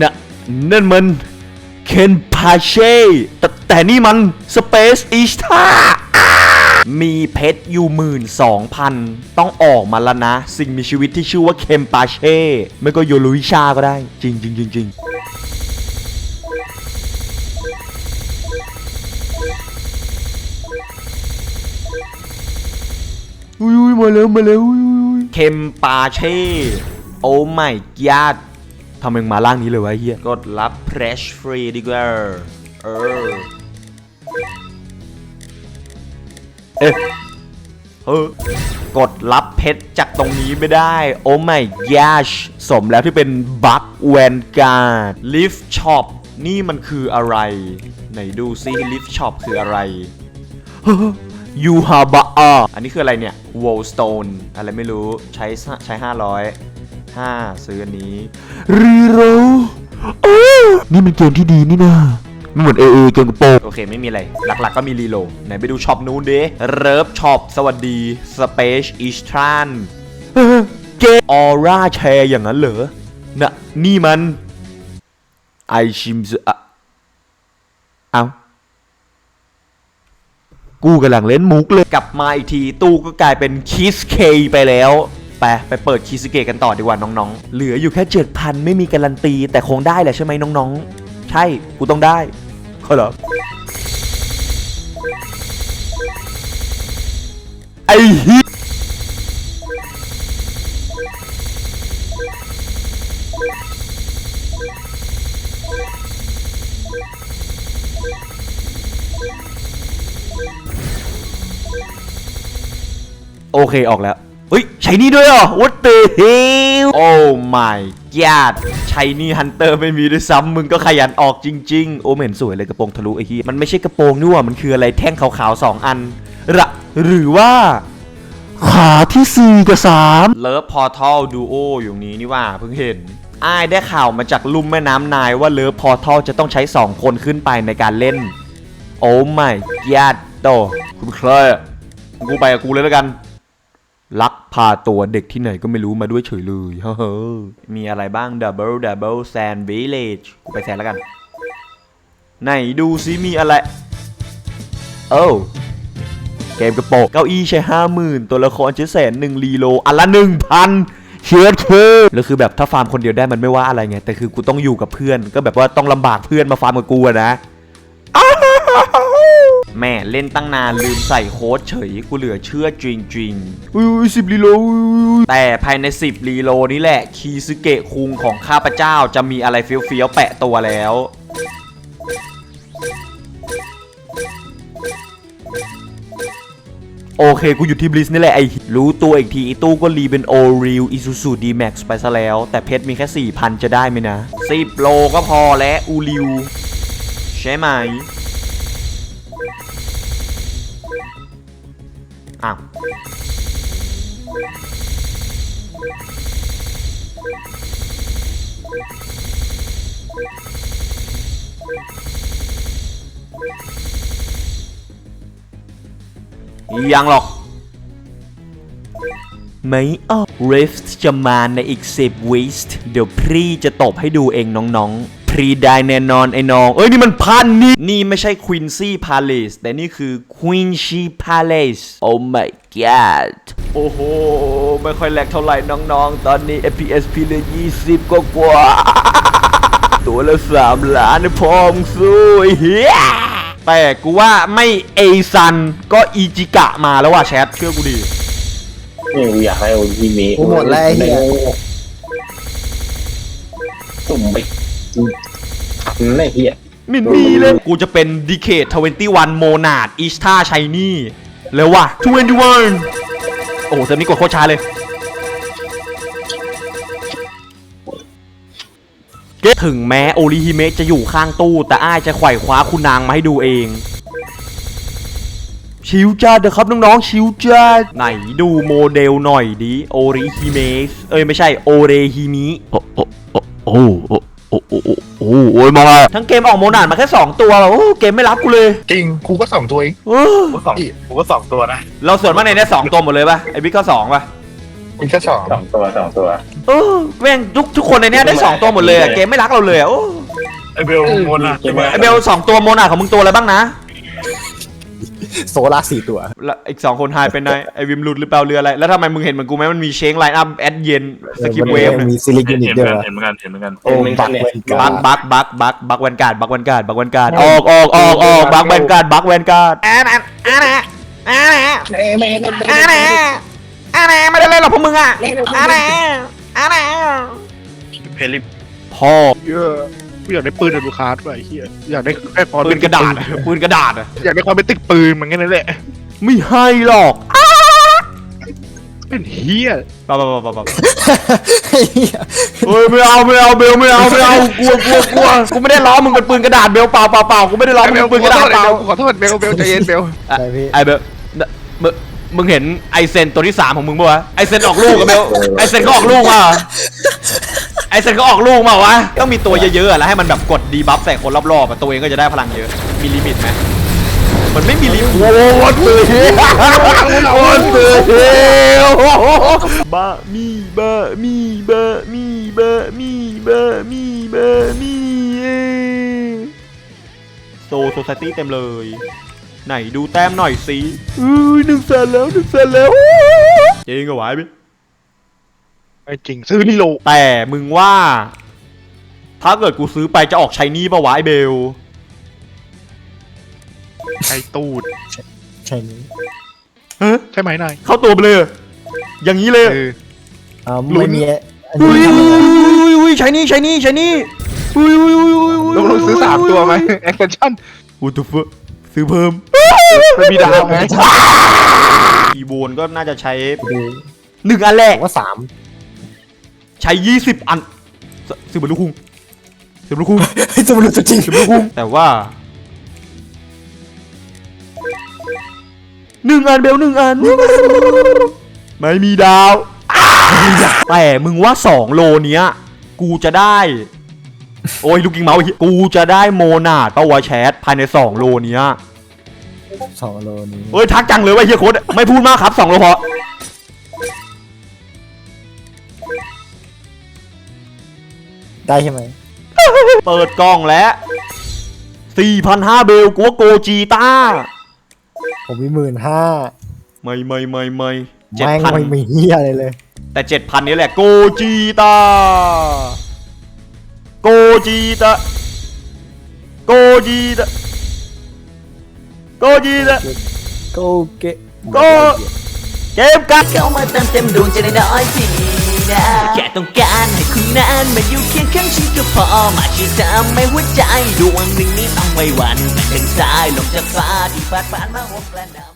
น่ะนั่นมันเคนพาเช่แต่แต่นี่มันสเปซอีสตามีเพชรอยู่หมื่นสองพันต้องออกมาแล้วนะ สิ่งมีชีวิตที่ชื่อว่าเคมปาเช่ ไม่ก็โยลุวิชาก็ได้ จริงจริงจริงจริงอุ้ยมาแล้วมาแล้วอุ้ยเคมปาเช่ โอ้ไม่ยาด ทำมึงมาล่างนี้เลยวะไอ้เฮียกดรับเพรสฟรีดีกว่าเออ เอ๊ะเฮ้อกดรับเพชรจากตรงนี้ไม่ได้ โอ้ไม่ยาชสมแล้วที่เป็นบัคแวนการ์ดลิฟช็อปนี่มันคืออะไร ไหนดูซิลิฟช็อปคืออะไรยูฮาบะอาอันนี้คืออะไรเนี่ย w o l s t o n e อะไรไม่รู้ใช้ใช้ 500 5ซื้ออันนี้รีโรโอ้นี่มันเกมที่ดีนี่นะไม่เหมือนเอเอเกมกระโปรงโอเค ไม่มีอะไร หลัก ๆ ก็มีรีโหลดไหนไปดูช็อปนู้นดิเริฟช็อปสวัสดีสเปซอีสทรานเกมออร่าแชร์อย่างนั้นเหรอน่ะนี่มันไอชิมส์อะเอากูกำลังเล่นมุกเลย กลับมาอีกที ตู้ก็กลายเป็นคิสเคไปแล้ว ไปไปเปิดคิสเกกันต่อดีกว่าน้องๆ เหลืออยู่แค่7,000ไม่มีการันตี แต่คงได้แหละใช่ไหมน้องๆ ใช่ กูต้องได้เขาเหรอไอ้เฮียโอเคออกแล้วเฮ้ย ใช้นี่ด้วยเหรอ What the hell Oh my god ใช้นี่ฮันเตอร์ไม่มีด้วยซ้ำมึงก็ขยันออกจริง ๆ โอ้ไม่เห็นสวยเลยกระโปรงทะลุไอ้เหี้ยมันไม่ใช่กระโปรงนี่หว่ามันคืออะไรแท่งขาวๆสองอันระหรือว่าขาที่4กับ3เลิฟพอร์ทัลดูโออยู่นี้นี่ว่าเพิ่งเห็นอ้ายได้ข่าวมาจากลุ่มแม่น้ำนายว่าเลิฟพอร์ทัลจะต้องใช้ 2 คนขึ้นไปในการเล่น โอ้ไม่ยาดโตคุณเคยอะกูไปกับกูเลยแล้วกัน ลักพาตัวเด็กที่ไหนก็ไม่รู้มาด้วยเฉยเลยเฮ้อมีอะไรบ้าง Double Double Sand Village กูไปแซนแล้วกัน ไหนดูซิมีอะไร โอ้เกมกระโปงเก้าอี้ใช้ห้าหมื่นตัวละครใช้แสนหนึ่งรีโลอันละหนึ่งพันเชียร์คือแล้วคือแบบถ้าฟาร์มคนเดียวได้มันไม่ว่าอะไรไง แต่คือกูต้องอยู่กับเพื่อน ก็แบบว่าต้องลำบากเพื่อนมาฟาร์มกับกูนะ แม่เล่นตั้งนานลืมใส่โค้ดเฉย กูเหลือเชื่อจริงจริงๆอุ้ยสิบรีโลแต่ภายใน 10รีโลนี้แหละ คีซึเกะคุงของข้าพเจ้าจะมีอะไรเฟี้ยวๆแปะตัวแล้วโอเค กูอยู่ที่บลิสนี่แหละ ไอรู้ตัวอีกที อีตู้ก็รีเป็นโอริวอิซูซูดีแม็กซ์ไปซะแล้ว แต่เพชรมีแค่ 4,000 จะได้ไหมนะ 10 โลก็พอแล้วอูริวใช่ไหม อ้าวยังหรอก ไม่ออก Rift จะมาในอีก 10วิสเดี๋ยวพรีจะตบให้ดูเองน้อง ๆ รีได้แน่นอนไอ้น้อง เอ้ยนี่มันพันนี่ นี่ไม่ใช่ Quincy Palace แต่นี่คือ Quincy Palace Oh my god โอ้โห ไม่ค่อยแลกเท่าไหร่น้องๆ ตอนนี้ FPS พี่เหลือ20 กว่ากว่าๆตัวละ 3 ล้านนะพ่อมึงสู้ไอ้เฮียแต่กูว่าไม่เอซันก็อีจิกะมาแล้วว่ะแชทเชื่อกูดินี่กูอยากให้โอทีเมกูหมดแล้วไอ้เหี้ย สุ่มไป ทันไอ้เหี้ยมินมีเลย กูจะเป็นดีเคท21โมนาดอิสตาชัยนี่แล้วว่ะ21โอ้โหเซมนี้กดโคตรช้าเลย ถึงแม้โอริฮิเมะจะอยู่ข้างตู้ แต่อ้ายจะไขว่คว้าคุณนางมาให้ดูเอง ชิวจ้าเด้อครับน้องๆชิวจ้าไหนดูโมเดลหน่อยดิโอริฮิเมะเอ้ยไม่ใช่โอเรฮิมิโอ้โอ้โอ้โอ้โอ้โอ้โอ้โอ้โอ้ยมาทั้งเกมออกโมนาดมาแค่2ตัวโอ้เกมไม่รับกูเลยจริงกูก็สองตัวเองเออกูสองกูก็สองตัวนะเราส่วนมากในเนี้ยสองตัวหมดเลยป่ะไอบิ๊กก็สองป่ะมีแค่สองสองตัวสองตัวเออแม่งทุกทุกคนในเนี้ยได้สองตัวหมดเลยอะเกมไม่รักเราเลยอะโอ้ไอเบลโมนาเกมว่าไอเบลสองตัวโมนาของมึงตัวอะไรบ้างนะ โซล่าสี่ตัว แล้วอีกสองคนหายไปไหนไอวิมหลุดหรือเปล่าเรืออะไร แล้วทำไมมึงเห็นเหมือนกูไหมมันมีเชงไลน์อัพแอดเย็นสกิปเวฟมันมีซิลิยูนิตเห็นเหด้มืวอยนวะเห็นเหมือนกันเห็นเหมือนกันโอ้บักเวนบักากร์บักบักบักบักแวนการ์ดบักแวนการ์ดบักแวนการ์ดออกออกออกออกบักแวนการ์ดบักแวนการ์ดอ่านะอ่านะอ่านะอ่านะอ่านะไม่ได้เล่นหรอกพวกมึงอะอ่านะอ่านะเพลิปพ่อเยอะ กูอยากได้ปืนอะลูกค้าด้วยไอ้เฮียอยากได้แค่ความปืนกระดาษอะปืนกระดาษอะอยากได้ความเป็นติ๊กปืนเหมือนกันนั่นแหละไม่ให้หรอกเป็นเฮียป่าป่าป่าป่าไอ้เหี้ยเฮ้ยไม่เอาไม่เอาเบลไม่เอาไม่เอากลัวกลัวกลัวกูไม่ได้ล้อมึงเป็นปืนกระดาษเบลเปล่าเปล่าเปล่ากูไม่ได้ล้อมึงเป็นปืนกระดาษเปล่า ขอโทษเบลเบลใจเย็นเบลอะใช่พี่ไอเบลน่ะมึงมึงเห็นไอเซนตัวที่สามของมึงป่ะวะไอเซนออกลูกกับเบลไอเซนก็ออกลูกมาเหรอไอเซนก็ออกลูกมาวะต้องมีตัวเยอะๆอะแล้วให้มันแบบกดดีบัฟใส่คนรอบๆอะตัวเองก็จะได้พลังเยอะ มีลิมิตไหมมันไม่มีลิมิตโอ้โหวันเปิดเฮวันเปิดเฮบะมีบะมีบะมีบะมีบะมีบะมีเอ้โซโซซตี้เต็มเลย ไหนดูแต้มหน่อยสิอุ้ยหนึ่งแสนแล้วหนึ่งแสนแล้วจริงก็ไหวไหม ไม่จริงซื้อนี่โลแต่มึงว่า ถ้าเกิดกูซื้อไปจะออกใช้นี่ปะวะไอเบล ไอ้ตูดใช่นี้เฮ้ยใช่ไหมนายเข้าตัวไปเลย อย่างนี้เลยเออ อ่าไม่มีอันอุ้ยนี้อุ้ยอุ้ยใช้นี่ใช้นี่ใช้นี่อุ้ยอุ้ยอุ้ยอุ้ยอุ้ยลองลองซื้อสามตัวไหมแอคชั่นอุตุฟซื้อเพิ่มมันมีดาวไงอีโวนก็น่าจะใช้ดูหนึ่งอันแรก ผมว่าสาม ใช้ยี่สิบอันซซื้อบรรลุคุงซื้อบรรลุคุงเฮ้ยจะมาดูตัวจริงสิบลูกคุ้งแต่ว่าหนึ่งอันเบลหนึ่งอัน ไม่มีดาว แต่มึงว่าสองโลเนี้ย กูจะได้ โอ้ยลูกกิ้งเมาส์ไอ้เหี้ยกูจะได้โมนาดปะวะแชทภายในสองโลเนี้ยสองโลนี้เฮ้ยทักจังเลยว่าเฮียโค้ดไม่พูดมากครับสองโลพอ ได้ใช่ไหมเปิดกล้องแล้ว4,500เบลกูว่าโกจีต้า ผมมีหมื่นห้าไม่ไม่ไม่ไม่เจ็ดแม่งพันไม่มีเฮียอะไรเลย แต่เจ็ดพันนี้แหละโกจีตาโกจีตาโกจีตาโกจีตาโกเกะโกเกมกัดเข้ามาเติมเต็มดวงใจน้อยๆที นะ แค่ต้องการให้คุณนั้นมาอยู่เคียงข้างฉันก็พอ มาช่วยทำให้หัวใจดวงหนึ่งนี้ต้องไว้วันไปทางซ้ายลงจากฟ้าที่ฟาดผ่านมาหัวกระนำ